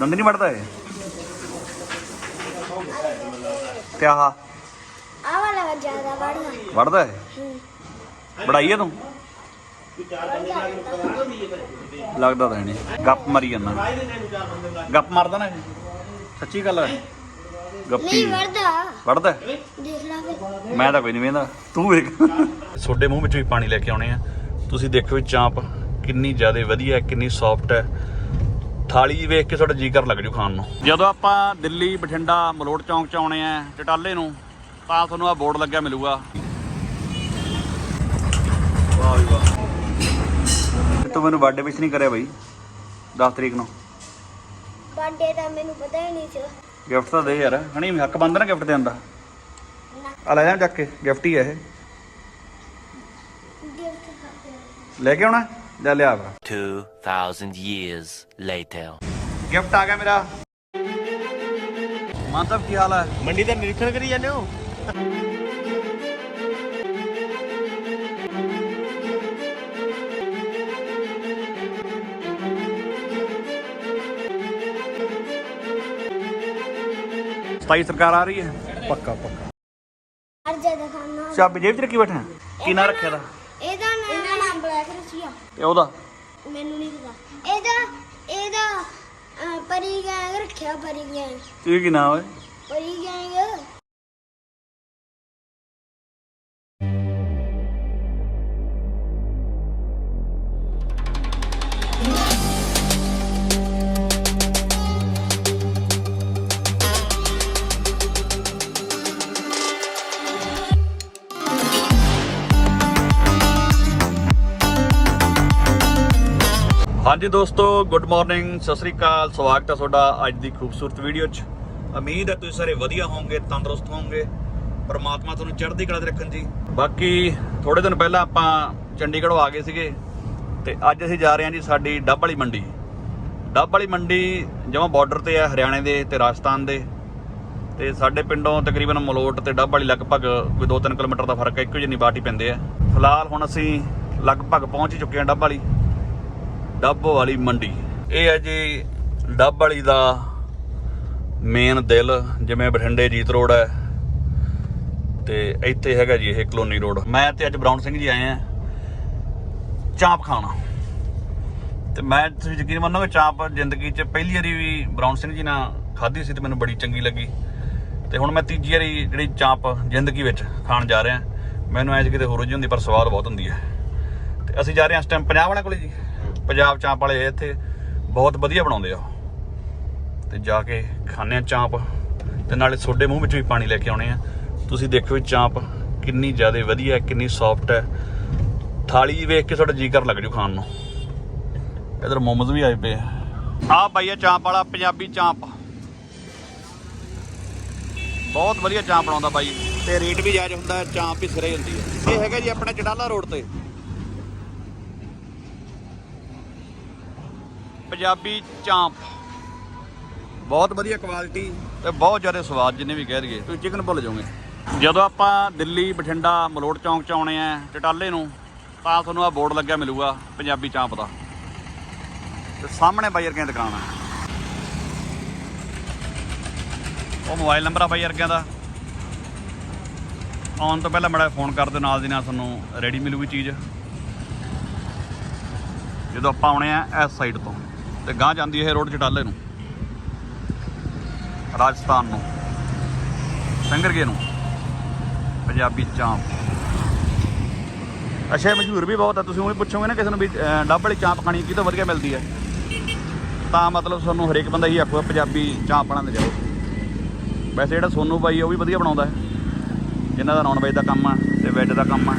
ਦੰਦ ਨਹੀਂ ਵੜਦਾ ਇਹ ਤੇ ਆਹ ਆ ਵਾਲਾ ਜ਼ਿਆਦਾ ਵੜਨਾ ਵੜਦਾ ਹੈ? ਹੂੰ। ਬੜਾਈ ਹੈ ਤੂੰ? ਲੱਗਦਾ ਤਾਂ ਨਹੀਂ। ਗੱਪ ਮਾਰੀ ਜਾਂਦਾ। ਗੱਪ ਮਾਰਦਾ ਨਾ ਇਹ। ਸੱਚੀ ਗੱਲ ਹੈ। ਗੱਪੀ। ਨਹੀਂ ਵੜਦਾ ਵੜਦਾ ਦੇਖ ਲਾ ਫਿਰ। ਮੈਂ ਤਾਂ ਕੋਈ ਨਹੀਂ ਵੇਂਦਾ ਤੂੰ ਵੇਖ। ਤੁਹਾਡੇ ਮੂੰਹ ਵਿੱਚ ਵੀ ਪਾਣੀ ਲੈ ਕੇ ਆਉਣੇ ਆ। ਤੁਸੀਂ ਦੇਖੋ ਵੀ ਚਾਂਪ ਕਿੰਨੀ ਜ਼ਿਆਦਾ ਵਧੀਆ ਹੈ, ਕਿੰਨੀ ਸੌਫਟ ਹੈ। ਥਾਲੀ ਵੇਖ ਕੇ ਤੁਹਾਡਾ ਜੀ ਕਰ ਲੱਗ ਜੂ ਖਾਣ ਨੂੰ। ਜਦੋਂ ਆਪਾਂ ਦਿੱਲੀ ਬਠਿੰਡਾ ਮਲੋਟ ਚੌਂਕ ਚ ਆਉਣੇ ਆ ਚਟਾਲੇ ਨੂੰ ਤਾਂ ਤੁਹਾਨੂੰ ਆ ਬੋਰਡ ਲੱਗਿਆ ਮਿਲੂਗਾ। ਵਾਹ ਵੀ ਵਾਹ ਤੂੰ ਮੈਨੂੰ ਬਰਥਡੇ ਵਿਸ਼ ਨਹੀਂ ਕਰਿਆ ਬਈ 10 ਤਰੀਕ ਨੂੰ। ਬਰਥਡੇ ਦਾ ਮੈਨੂੰ ਪਤਾ ਹੀ ਨਹੀਂ ਸੀ। ਗਿਫਟ ਤਾਂ ਦੇ ਯਾਰ ਹਣੀ ਹੱਕ ਬੰਦ ਨਾ ਗਿਫਟ ਦੇਣ ਦਾ। ਆ ਲੈ ਜਾ ਚੱਕ ਕੇ ਗਿਫਟ ਹੀ ਹੈ ਇਹ। ਲੈ ਕੇ ਆਉਣਾ? ਜਾ ਲਿਆ ਵਾ? 2,000 years later. ਗਿਫਟ ਆ ਗਿਆ ਮੇਰਾ। ਮਾਨ ਸਾਹਿਬ ਕੀ ਹਾਲ ਹੈ ਮੰਡੀ ਦਾ ਨਿਰੀਖਣ ਕਰੀ ਜਾਂਦੇ ਹੋ? ਸਤਾਈ ਸਰਕਾਰ ਆ ਰਹੀ ਹੈ। ਪੱਕਾ ਪੱਕਾ। ਹਰ ਜਗ੍ਹਾ ਖਾਣਾ ਚਾਬੀ ਜੇਬ 'ਚ ਰੱਖੀ ਬੈਠਾ ਕੀ ਨਾਂ ਰੱਖਿਆ ਦਾ? ਇਹਦਾ ਨਾਮ ਬਲੈਕ ਰਸੀਆ ਤੇ ਉਹਦਾ? ਮੈਨੂੰ ਨਹੀਂ ਪਤਾ। ਇਹਦਾ ਇਹਦਾ ਅਹ, ਪਰੀ ਗੈਂਗ ਰੱਖਿਆ ਪਰੀ ਗੈਂਗ। ਕੀ ਕੀ ਨਾਮ ਹੈ ਪਰੀ ਗੈਂਗ। ਹਾਂਜੀ ਦੋਸਤੋ ਗੁੱਡ ਮਾਰਨਿੰਗ ਸਤਿ ਸ੍ਰੀ ਅਕਾਲ, ਸਵਾਗਤ ਹੈ ਤੁਹਾਡਾ ਅੱਜ ਦੀ ਖੂਬਸੂਰਤ ਵੀਡੀਓ 'ਚ। ਉਮੀਦ ਹੈ ਤੁਸੀਂ ਸਾਰੇ ਵਧੀਆ ਹੋਵੋਗੇ, ਤੰਦਰੁਸਤ ਹੋਵੋਗੇ, ਪਰਮਾਤਮਾ ਤੁਹਾਨੂੰ ਚੜ੍ਹਦੀ ਕਲਾ 'ਚ ਰੱਖਣ ਜੀ। ਬਾਕੀ ਥੋੜੇ ਦਿਨ ਪਹਿਲਾਂ ਆਪਾਂ ਚੰਡੀਗੜ੍ਹੋਂ ਆ ਗਏ ਸੀਗੇ ਤੇ ਅੱਜ ਅਸੀਂ ਜਾ ਰਹੇ ਹਾਂ ਜੀ ਸਾਡੀ ਡੱਬ ਵਾਲੀ ਮੰਡੀ। ਡੱਬ ਵਾਲੀ ਮੰਡੀ ਜਮਾਂ ਬਾਰਡਰ ਤੇ ਹੈ, ਹਰਿਆਣੇ ਦੇ ਤੇ ਰਾਜਸਥਾਨ ਦੇ। ਤੇ ਸਾਡੇ ਪਿੰਡੋਂ ਤਕਰੀਬਨ ਮਲੋਟ ਤੇ ਡੱਬ ਵਾਲੀ ਲਗਭਗ ਕੋਈ 2-3 ਕਿਲੋਮੀਟਰ ਦਾ ਫ਼ਰਕ ਹੈ, ਇੱਕੋ ਜਿਹੀ ਬਾਟੀ ਪੈਂਦੇ ਆ। ਫਿਲਹਾਲ ਹੁਣ ਅਸੀਂ ਲਗਭਗ ਪਹੁੰਚ ਹੀ ਚੁੱਕੇ ਹਾਂ ਡੱਬ ਵਾਲੀ। ਡੱਬ ਵਾਲੀ ਮੰਡੀ। ਇਹ ਹੈ ਜੀ ਡੱਬ ਵਾਲੀ ਦਾ ਮੇਨ ਦਿਲ, ਜਿਵੇਂ ਬਠਿੰਡੇ ਜੀਤ ਰੋਡ ਹੈ। ਤੇ ਇੱਥੇ ਹੈਗਾ ਜੀ ਇਹ ਕਲੋਨੀ ਰੋਡ। ਮੈਂ ਤੇ ਅੱਜ ਬਰਾਉਨ ਸਿੰਘ ਜੀ ਆਏ ਆ ਚਾਂਪ ਖਾਣਾ। ਤੇ ਮੈਂ ਤੁਸੀਂ ਯਕੀਨ ਮੰਨੋਗੇ, ਚਾਂਪ ਜ਼ਿੰਦਗੀ 'ਚ ਪਹਿਲੀ ਵਾਰੀ ਵੀ ਬਰਾਉਨ ਸਿੰਘ ਜੀ ਨਾਲ ਖਾਧੀ ਸੀ ਤੇ ਮੈਨੂੰ ਬੜੀ ਚੰਗੀ ਲੱਗੀ। ਤੇ ਹੁਣ ਮੈਂ ਤੀਜੀ ਵਾਰੀ ਜਿਹੜੀ ਚਾਂਪ ਜ਼ਿੰਦਗੀ ਵਿੱਚ ਖਾਣ ਜਾ ਰਿਹਾ। ਮੈਨੂੰ ਐਂ ਕਿਤੇ ਹੋਰ ਜੀ ਹੁੰਦੀ, ਪਰ ਸਵਾਦ ਬਹੁਤ ਹੁੰਦੀ ਹੈ। ਤੇ ਅਸੀਂ ਜਾ ਰਹੇ ਹਾਂ ਇਸ ਟਾਈਮ ਪੰਜਾਬ ਵਾਲਿਆਂ ਕੋਲੇ ਜੀ। ਪੰਜਾਬ ਚਾਂਪ ਵਾਲੇ ਇੱਥੇ ਬਹੁਤ ਵਧੀਆ ਬਣਾਉਂਦੇ ਆ ਉਹ। ਤੇ ਜਾ ਕੇ ਖਾਣੇ ਆ ਚਾਂਪ। ਤੇ ਨਾਲੇ ਤੁਹਾਡੇ ਮੂੰਹ ਵਿੱਚ ਵੀ ਪਾਣੀ ਲੈ ਕੇ ਆਉਣੇ ਆ। ਤੁਸੀਂ ਦੇਖੋ ਵੀ ਚਾਂਪ ਕਿੰਨੀ ਜ਼ਿਆਦਾ ਵਧੀਆ ਕਿੰਨੀ ਸੌਫਟ ਹੈ। ਥਾਲੀ ਵੇਖ ਕੇ ਤੁਹਾਡਾ ਜੀ ਕਰ ਲੱਗ ਜੂ ਖਾਣ ਨੂੰ। ਇਧਰ ਮੋਮਸ ਵੀ ਆਏ ਪਏ ਆ। ਆਹ ਬਾਈ ਆ ਚਾਂਪ ਵਾਲਾ ਪੰਜਾਬੀ ਚਾਂਪ। ਬਹੁਤ ਵਧੀਆ ਚਾਂਪ ਬਣਾਉਂਦਾ ਬਾਈ। ਤੇ ਰੇਟ ਵੀ ਜਾਇਜ਼ ਹੁੰਦਾ, ਚਾਂਪ ਵੀ ਸਿਰੇ ਹੁੰਦੀ ਹੈ। ਇਹ ਹੈਗਾ ਜੀ ਆਪਣਾ ਚਟਾਲਾ ਰੋਡ ਤੇ। ਪੰਜਾਬੀ ਚਾਂਪ। ਬਹੁਤ ਵਧੀਆ ਕੁਆਲਿਟੀ ਤੇ ਬਹੁਤ ਜ਼ਿਆਦਾ ਸਵਾਦ ਜਿੰਨੇ ਵੀ ਕਹਿ ਦਈਏ। ਤੁਸੀਂ ਚਿਕਨ ਭੁੱਲ ਜਾਓਗੇ। ਜਦੋਂ ਆਪਾਂ ਦਿੱਲੀ ਬਠਿੰਡਾ ਮਲੋਟ ਚੌਂਕ ਚ ਆਉਣੇ ਆ ਚਟਾਲੇ ਨੂੰ ਤਾਂ ਤੁਹਾਨੂੰ ਆ ਬੋਰਡ ਲੱਗਿਆ ਮਿਲੂਗਾ ਪੰਜਾਬੀ ਚਾਂਪ ਦਾ। ਤੇ ਸਾਹਮਣੇ ਬਾਈ ਵਰਗਿਆਂ ਦੀ ਦੁਕਾਨ ਆ। ਉਹ ਮੋਬਾਈਲ ਨੰਬਰ ਆ ਬਾਈ ਵਰਗਿਆਂ ਦਾ। ਆਉਣ ਤੋਂ ਪਹਿਲਾਂ ਮੜਾ ਫੋਨ ਕਰ ਦਿਓ ਨਾਲ ਦੀ ਨਾਲ ਤੁਹਾਨੂੰ ਰੈਡੀ ਮਿਲੂਗੀ ਚੀਜ਼। ਜਦੋਂ ਆਪਾਂ ਆਉਣੇ ਆ ਇਸ ਸਾਈਡ ਤੋਂ। ਤੇ ਗਾਂ ਜਾਂਦੀ ਇਹ ਰੋਡ ਚਟਾਲੇ ਨੂੰ। ਰਾਜਸਥਾਨ ਨੂੰ। ਸੰਗਰਗੇ ਨੂੰ। ਪੰਜਾਬੀ ਚਾਂਪ। ਅੱਛਾ ਮਸ਼ਹੂਰ ਵੀ ਬਹੁਤ ਆ। ਤੁਸੀਂ ਉਹ ਵੀ ਪੁੱਛੋਗੇ ਨਾ ਕਿਸੇ ਨੂੰ ਵੀ ਡੱਬ ਵਾਲੀ ਚਾਂਪ ਖਾਣੀ, ਕੀ ਵਧੀਆ ਮਿਲਦੀ ਹੈ। ਤਾਂ ਮਤਲਬ ਤੁਹਾਨੂੰ ਹਰੇਕ ਬੰਦਾ ਹੀ ਆਖੂਗਾ ਪੰਜਾਬੀ ਚਾਂਪ ਬਣਾਉਂਦੇ ਜਾਓ। ਵੈਸੇ ਜਿਹੜਾ ਸੋਨੂ ਬਾਈ ਉਹ ਵੀ ਵਧੀਆ ਬਣਾਉਂਦਾ ਹੈ। ਜਿਨ੍ਹਾਂ ਦਾ ਨੌਨ ਵੈਜ ਦਾ ਕੰਮ ਆ ਤੇ ਵੈਜ ਦਾ ਕੰਮ ਆ।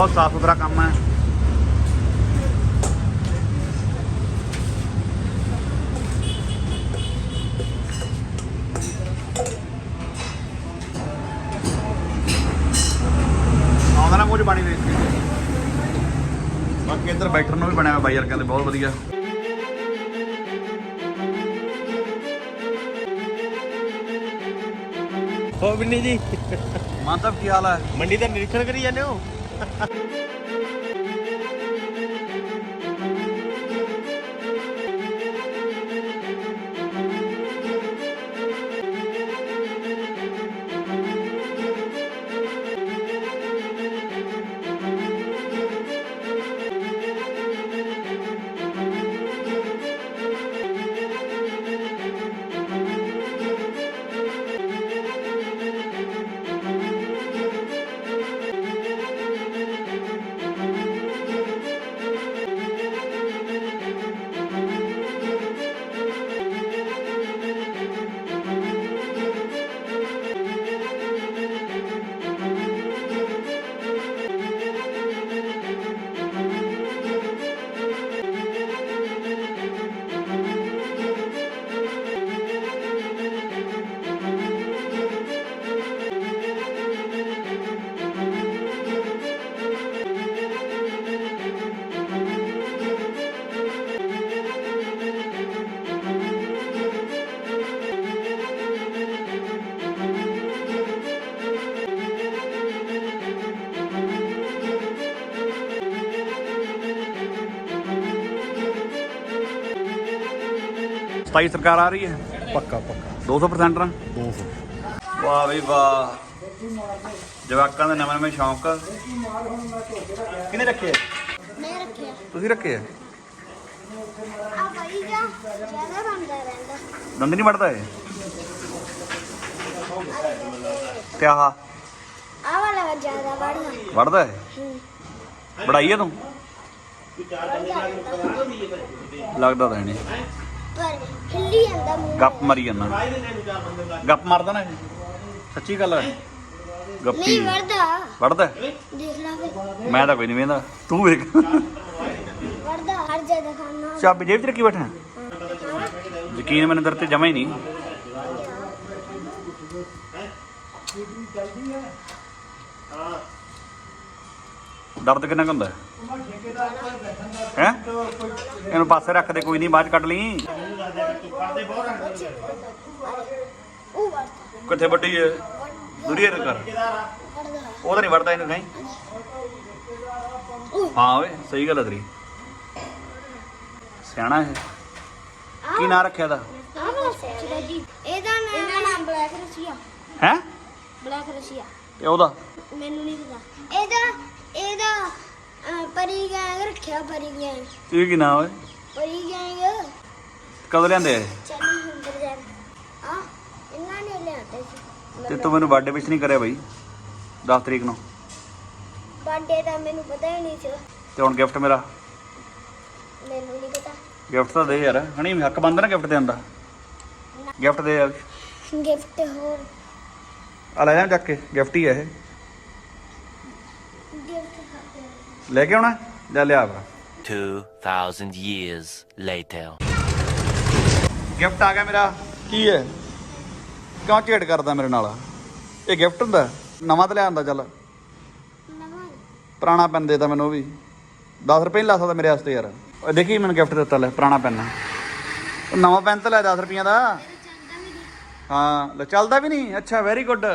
ਬਹੁਤ ਸਾਫ਼ ਸੁਥਰਾ ਕੰਮ ਹੈ। ਆਉਂਦਾ ਨਾ ਮੂੰਹ ਪਾਣੀ ਦੇ ਬਾਕੀ ਇੱਧਰ ਬੈਠਣ ਨੂੰ ਵੀ ਬਣਿਆ ਹੋਇਆ ਬਾਈ ਯਾਰ ਕਹਿੰਦੇ ਬਹੁਤ ਵਧੀਆ। ਹੋ ਬਿੰਨੀ ਜੀ। ਸਾਹਿਬ ਕੀ ਹਾਲ ਹੈ? ਮੰਡੀ ਦਾ ਨਿਰੀਖਣ ਕਰੀ ਜਾਂਦੇ ਹੋ? ハハハハ! ਸਤਾਈ ਸਰਕਾਰ ਆ ਰਹੀ ਹੈ? ਪੱਕਾ ਪੱਕਾ। 200% ਨਾ 200 ਵਾਹ ਵੀ ਵਾਹ। ਜਵਾਕਾਂ ਦੇ ਨਵੇਂ ਨਵੇਂ ਸ਼ੌਂਕ। ਕਿਹਨੇ ਰੱਖੇ? ਆ? ਮੈਂ ਰੱਖਿਆ। ਤੁਸੀਂ ਰੱਖੇ ਆ? ਆ ਭਾਈ ਜਾ ਜ਼ਿਆਦਾ ਬਣਦਾ ਰਹਿੰਦਾ। ਦੰਦ ਨਹੀਂ ਵੜਦਾ ਇਹ? ਤੇ ਆਹ? ਆ ਵਾਲਾ ਜ਼ਿਆਦਾ ਵੜਦਾ ਵੜਦਾ ਹੈ ਹੂੰ। ਬੜਾਈ ਹੈ ਤੂੰ? ਲੱਗਦਾ ਤਾਂ ਨਹੀਂ। ਪਰ ਹਿੱਲੀ ਜਾਂਦਾ ਮੂੰਹ ਗੱਪ ਮਾਰੀ ਜਾਂਦਾ। ਗੱਪ ਮਾਰਦਾ ਨਾ ਇਹ। ਸੱਚੀ ਗੱਲ ਹੈ ਗੱਪੀ। ਨਹੀਂ ਵੜਦਾ। ਵੜਦਾ? ਹੈ? ਦੇਖ ਲਾ ਫਿਰ। ਮੈਂ ਤਾਂ ਕੋਈ ਨਹੀਂ ਵੇਂਦਾ ਤੂੰ ਵੇਖ। ਵੜਦਾ ਹਰ ਜਗ੍ਹਾ ਖਾਣਾ ਚਾਬੀ ਜੇਬ 'ਚ ਰੱਖੀ ਬੈਠਾ? ਯਕੀਨ ਮੈਨੂੰ ਤੇਰੇ ਤੇ ਜਮਾ ਹੀ ਨਹੀਂ। ਦਰਦ ਕਿੰਨਾ ਕੁ ਹੁੰਦਾ? ਹੈ ਹੈਂ? ਇਹਨੂੰ ਪਾਸੇ ਰੱਖ ਦੇ ਕੋਈ ਨਹੀਂ ਬਾਅਦ 'ਚ ਕੱਢ ਲਈ। ਉਹ ਕਿੱਥੇ ਵੱਡੀ ਹੈ ਦੁਰੀਏ ਕਰ ਵੜਦਾ ਉਹ ਤਾਂ ਨਹੀਂ ਵੜਦਾ ਇਹਨੂੰ ਨਹੀਂ ਹਾਂ ਓਏ ਸਹੀ ਗੱਲ ਹੈ ਤੇਰੀ। ਸਿਆਣਾ ਹੈ ਕੀ ਨਾਂ ਰੱਖਿਆ ਦਾ ਵਾਲਾ ਜੀ ਇਹਦਾ ਨਾਮ ਇਹਦਾ ਨਾਮ ਬਲੈਕ ਰਸ਼ੀਆ। ਹੈ? Black Russia. ਤੇ ਉਹਦਾ? ਮੈਨੂੰ ਨਹੀਂ ਪਤਾ। ਇਹਦਾ ਇਹਦਾ ਅਹ, ਪਰੀ ਗੈਂਗ ਰੱਖਿਆ ਪਰੀ ਗੈਂਗ। ਇਹ ਕੀ ਨਾਂ ਓਏ? ਪਰੀ ਗੈਂਗ। ਕਦੋਂ ਲਿਆਂਦੇ ਆ ਇਹ? ਹੁੰਦਰ ਜੈਨ ਆ ਇਹਨਾਂ ਨੇ ਲਿਆਂਦੇ ਸੀ ਤੇ ਤੂੰ ਮੈਨੂੰ ਬਰਥਡੇ ਵਿੱਚ ਨਹੀਂ ਕਰਿਆ ਬਈ 10 ਤਰੀਕ ਨੂੰ। ਬਰਥਡੇ ਦਾ ਮੈਨੂੰ ਪਤਾ ਹੀ ਨਹੀਂ ਸੀ ਤੇ ਹੁਣ ਗਿਫਟ ਮੇਰਾ? ਮੈਨੂੰ ਨਹੀਂ ਪਤਾ ਗਿਫਟ ਤਾਂ ਦੇ ਯਾਰ ਹਣੀ ਹੱਕ ਬੰਦ ਨਾ ਗਿਫਟ ਦੇਣ ਦਾ। ਗਿਫਟ ਦੇ ਯਾਰ ਗਿਫਟ ਹੋਰ ਆ ਲੈ ਜਾ ਚੱਕ ਕੇ ਗਿਫਟ ਹੀ ਹੈ ਇਹ। ਲੈ ਕੇ ਆਉਣਾ ਜਾ ਲਿਆ ਭਰਾ 2,000 years later. ਗਿਫਟ ਆ ਗਿਆ ਮੇਰਾ। ਕੀ ਹੈ? ਕਿਉਂ ਝੇੜ ਕਰਦਾ ਮੇਰੇ ਨਾਲ? ਇਹ ਗਿਫਟ ਹੁੰਦਾ? ਨਵਾਂ ਤਾਂ ਲਿਆਂਦਾ ਚੱਲ। ਨਵਾਂ ਪੁਰਾਣਾ ਪੈਨ ਦੇਤਾ ਮੈਨੂੰ ਉਹ ਵੀ। 10 ਰੁਪਏ ਨਹੀਂ ਲਾ ਸਕਦਾ ਮੇਰੇ ਵਾਸਤੇ ਯਾਰ। ਦੇਖੀ ਮੈਨੂੰ ਗਿਫਟ ਦਿੱਤਾ ਲੈ ਪੁਰਾਣਾ ਪੈਨ। ਨਵਾਂ ਪੈਨ ਤਾਂ ਲੈ 10 ਰੁਪਈਆਂ ਦਾ। ਹਾਂ ਲੈ ਚੱਲਦਾ ਵੀ ਨਹੀਂ। ਅੱਛਾ ਵੈਰੀ ਗੁੱਡ